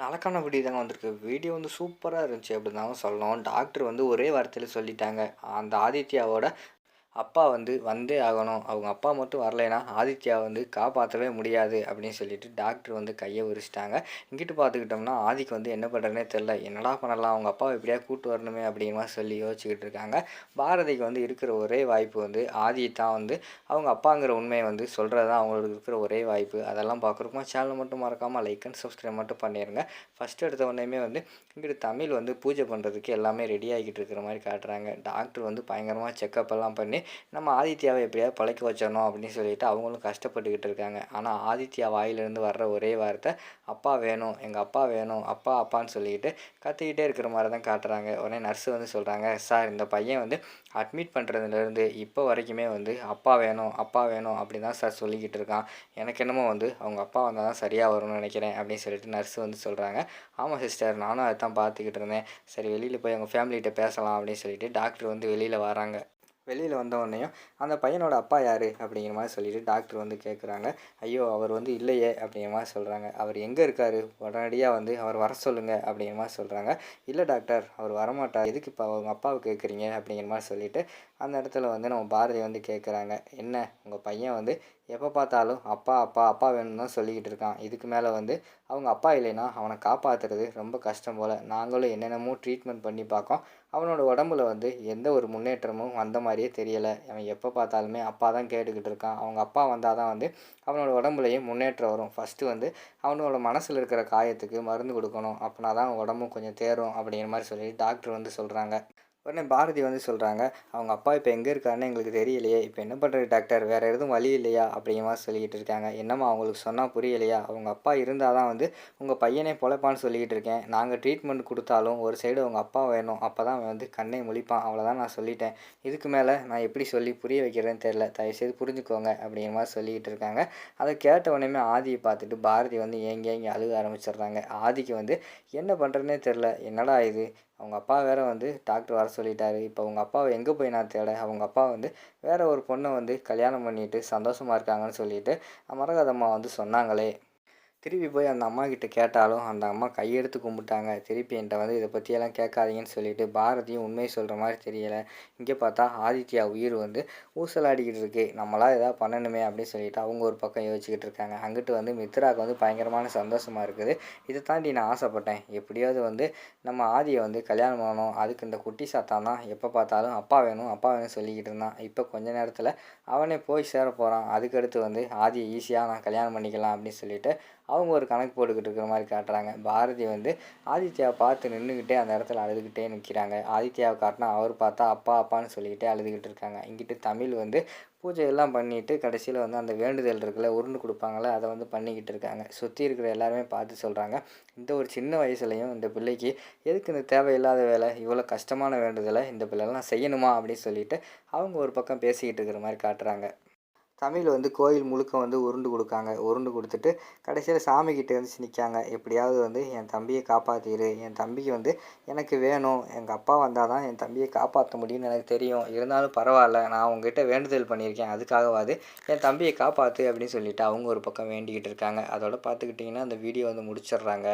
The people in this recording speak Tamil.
நலக்கான வீடியோ தாங்க வந்திருக்கு. வீடியோ வந்து சூப்பராக இருந்துச்சு அப்படி தான் சொல்லணும். டாக்டர் வந்து ஒரே வார்த்தையில் சொல்லிட்டாங்க. அந்த ஆதித்யாவோட அப்பா வந்து வந்தே ஆகணும். அவங்க அப்பா மட்டும் வரலைன்னா ஆதித்யா வந்து காப்பாற்றவே முடியாது அப்படின்னு சொல்லிட்டு டாக்டர் வந்து கையை உரிச்சிட்டாங்க. இங்கிட்டு பார்த்துக்கிட்டோம்னா ஆதிக்கு வந்து என்ன பண்ணுறதுனே தெரில என்னடா பண்ணலாம்? அவங்க அப்பாவை எப்படியா கூட்டு வரணுமே அப்படிங்கிற சொல்லி யோசிச்சுக்கிட்டு இருக்காங்க. பாரதிக்கு வந்து இருக்கிற ஒரே வாய்ப்பு வந்து ஆதி தான் வந்து அவங்க அப்பாங்கிற உண்மையை வந்து சொல்கிறது தான் அவங்களுக்கு இருக்கிற ஒரே வாய்ப்பு. அதெல்லாம் பார்க்குறப்போ சேனல் மட்டும் மறக்காமல் லைக் அண்ட் சப்ஸ்கிரைப் மட்டும் பண்ணிடுங்க ஃபஸ்ட் எடுத்த உடனேமே வந்து இங்கிட்டு தமிழ் வந்து பூஜை பண்ணுறதுக்கு எல்லாமே ரெடி ஆகிக்கிட்டு இருக்கிற மாதிரி காட்டுறாங்க. டாக்டர் வந்து பயங்கரமாக செக்கப் எல்லாம் பண்ணி நம்ம ஆதித்யாவை எப்படியாவது பழைக்க வச்சிடணும் அப்படின்னு சொல்லிட்டு அவங்களும் கஷ்டப்பட்டுக்கிட்டு இருக்காங்க. ஆனால் ஆதித்யா வாயிலிருந்து வர்ற ஒரே வார்த்தை அப்பா வேணும் எங்கள் அப்பா வேணும் அப்பா அப்பான்னு சொல்லிக்கிட்டு கத்திக்கிட்டே இருக்கிற மாதிரி தான் காட்டுறாங்க. உடனே நர்ஸு வந்து சொல்கிறாங்க சார் இந்த பையன் வந்து அட்மிட் பண்ணுறதுலேருந்து இப்போ வரைக்குமே வந்து அப்பா வேணும் அப்பா வேணும் அப்படி தான் சார் சொல்லிக்கிட்டு இருக்கான். எனக்கு என்னமோ வந்து அவங்க அப்பா வந்தால் தான் சரியாக வரும்னு நினைக்கிறேன் அப்படின்னு சொல்லிட்டு நர்ஸு வந்து சொல்கிறாங்க ஆமாம் சிஸ்டர் நானும் அதை தான் பார்த்துக்கிட்டு இருந்தேன். சரி வெளியில் போய் அவங்க ஃபேமிலிகிட்ட பேசலாம் அப்படின்னு சொல்லிட்டு டாக்டர் வந்து வெளியில் வராங்க. வெளியில் வந்தவொடனேயும் அந்த பையனோட அப்பா யார்? அப்படிங்கிற மாதிரி சொல்லிட்டு டாக்டர் வந்து கேட்குறாங்க ஐயோ அவர் வந்து இல்லையே அப்படிங்கிற மாதிரி சொல்கிறாங்க அவர் எங்கே இருக்கார்? உடனடியாக வந்து அவர் வர சொல்லுங்கள் அப்படிங்கிற மாதிரி சொல்கிறாங்க இல்லை டாக்டர் அவர் வரமாட்டார். எதுக்கு இப்போ அவங்க அப்பாவை கேட்குறீங்க அப்படிங்கிற மாதிரி சொல்லிட்டு அந்த இடத்துல வந்து நம்ம பாரதி வந்து கேட்குறாங்க என்ன? உங்கள் பையன் வந்து எப்போ பார்த்தாலும் அப்பா அப்பா அப்பா வேணும்னு தான் சொல்லிக்கிட்டு இருக்கான். இதுக்கு மேலே வந்து அவங்க அப்பா இல்லைன்னா அவனை காப்பாற்றுறது ரொம்ப கஷ்டம் போல். நாங்களும் என்னென்னமோ ட்ரீட்மெண்ட் பண்ணி பார்க்கோம் அவனோட உடம்புல வந்து எந்த ஒரு முன்னேற்றமும் வந்த மாதிரியே தெரியலை. அவன் எப்போ பார்த்தாலுமே அப்பா தான் கேட்டுக்கிட்டு இருக்கான். அவங்க அப்பா வந்தால் தான் வந்து அவனோட உடம்புலையும் முன்னேற்றம் வரும். ஃபஸ்ட்டு வந்து அவனோட மனசில் இருக்கிற காயத்துக்கு மருந்து கொடுக்கணும். அப்படின்னா தான் உடம்பும் கொஞ்சம் தேரும் அப்படிங்கிற மாதிரி சொல்லி டாக்டர் வந்து சொல்கிறாங்க உடனே பாரதி வந்து சொல்கிறாங்க அவங்க அப்பா இப்போ எங்கே இருக்காருன்னு எங்களுக்கு தெரியலையே. இப்போ என்ன பண்ணுறது டாக்டர்? வேறு எதுவும் வழி இல்லையா? அப்படிங்கிற மாதிரி சொல்லிக்கிட்டு இருக்காங்க. என்னம்மா அவங்களுக்கு சொன்னால் புரியலையா? அவங்க அப்பா இருந்தால் தான் வந்து உங்கள் பையனே பொழைப்பான்னு சொல்லிக்கிட்டு இருக்கேன். நாங்கள் ட்ரீட்மெண்ட் கொடுத்தாலும் ஒரு சைடு அவங்க அப்பா வேணும். அப்போ தான் அவன் வந்து கண்ணை முழிப்பான். அவ்வளோதான் நான் சொல்லிட்டேன். இதுக்கு மேலே நான் எப்படி சொல்லி புரிய வைக்கிறேன்னு தெரில தயவுசெய்து புரிஞ்சுக்கோங்க அப்படிங்கிற மாதிரி சொல்லிக்கிட்டு இருக்காங்க. அதை கேட்ட உடனே ஆதியை பார்த்துட்டு பாரதி வந்து ஏங்கி ஏங்கி அழுக ஆரம்பிச்சிடுறாங்க. ஆதிக்கு வந்து என்ன பண்ணுறதுனே தெரில என்னடா இது? அவங்க அப்பா வேற வந்து டாக்டர் வர சொல்லிட்டாரு. இப்போ அவங்க அப்பாவை எங்கே போய் நான் தேட? அவங்க அப்பா வந்து வேற ஒரு பொண்ணை வந்து கல்யாணம் பண்ணிட்டு சந்தோஷமாக இருக்காங்கன்னு சொல்லிட்டு மரகதம்மா வந்து சொன்னாங்களே. திருப்பி போய் அந்த அம்மா கிட்ட கேட்டாலும் அந்த அம்மா கையெடுத்து கும்பிட்டாங்க. திருப்பி என்கிட்ட வந்து இதை பற்றியெல்லாம் கேட்காதீங்கன்னு சொல்லிட்டு பாரதியும் உண்மையை சொல்கிற மாதிரி தெரியலை. இங்கே பார்த்தா ஆதித்யா உயிர் வந்து ஊசலாடிக்கிட்டு இருக்கு. நம்மளாம் எதாவது பண்ணணுமே அப்படின்னு சொல்லிட்டு அவங்க ஒரு பக்கம் யோசிச்சுக்கிட்டு இருக்காங்க. அங்கிட்டு வந்து மித்ராவுக்கு வந்து பயங்கரமான சந்தோஷமாக இருக்குது. இதை தாண்டி நான் ஆசைப்பட்டேன். எப்படியாவது வந்து நம்ம ஆதியை வந்து கல்யாணம் பண்ணணும். அதுக்கு இந்த குட்டி சாத்தான் தான் எப்போ பார்த்தாலும் அப்பா வேணும் அப்பா வேணும் சொல்லிக்கிட்டு இருந்தான். இப்போ கொஞ்ச நேரத்தில் அவனே போய் சேர போகிறான் அதுக்கடுத்து வந்து ஆதியை ஈஸியாக நான் கல்யாணம் பண்ணிக்கலாம் அப்படின்னு சொல்லிட்டு அவங்க ஒரு கணக்கு போட்டுக்கிட்டு இருக்கிற மாதிரி காட்டுறாங்க. பாரதி வந்து ஆதித்யாவை பார்த்து நின்றுக்கிட்டே அந்த இடத்துல அழுதுகிட்டே நிற்கிறாங்க ஆதித்யாவை காட்டினா அவர் பார்த்தா அப்பா அப்பான்னு சொல்லிக்கிட்டே அழுதுகிட்டு இருக்காங்க. இங்கிட்டு தமிழ் வந்து பூஜை எல்லாம் பண்ணிவிட்டு கடைசியில் வந்து அந்த வேண்டுதல் இருக்குல்ல உருண்டு கொடுப்பாங்களே அதை வந்து பண்ணிக்கிட்டு இருக்காங்க. சுற்றி இருக்கிற எல்லாருமே பார்த்து சொல்கிறாங்க இந்த ஒரு சின்ன வயசுலையும் இந்த பிள்ளைக்கு எதுக்கு இந்த தேவையில்லாத வேலை இவ்வளோ கஷ்டமான வேண்டுதலை இந்த பிள்ளைலாம் செய்யணுமா? அப்படின்னு சொல்லிட்டு அவங்க ஒரு பக்கம் பேசிக்கிட்டு இருக்கிற மாதிரி காட்டுறாங்க. தமிழ் வந்து கோயில் முழுக்க வந்து உருண்டு கொடுக்காங்க. உருண்டு கொடுத்துட்டு கடைசியில் சாமிக்கிட்ட வந்து நிற்காங்க எப்படியாவது வந்து என் தம்பியை காப்பாற்றிடு என் தம்பிக்கு வந்து எனக்கு வேணும். எங்கள் அப்பா வந்தால் தான் என் தம்பியை காப்பாற்ற முடியும்னு எனக்கு தெரியும். இருந்தாலும் பரவாயில்ல நான் உங்ககிட்ட வேண்டுதல் பண்ணியிருக்கேன். அதுக்காகவாது என் தம்பியை காப்பாற்று அப்படின்னு சொல்லிட்டு அவங்க ஒரு பக்கம் வேண்டிக்கிட்டு இருக்காங்க. அதோட பார்த்துக்கிட்டிங்கன்னா அந்த வீடியோ வந்து முடிச்சிடுறாங்க.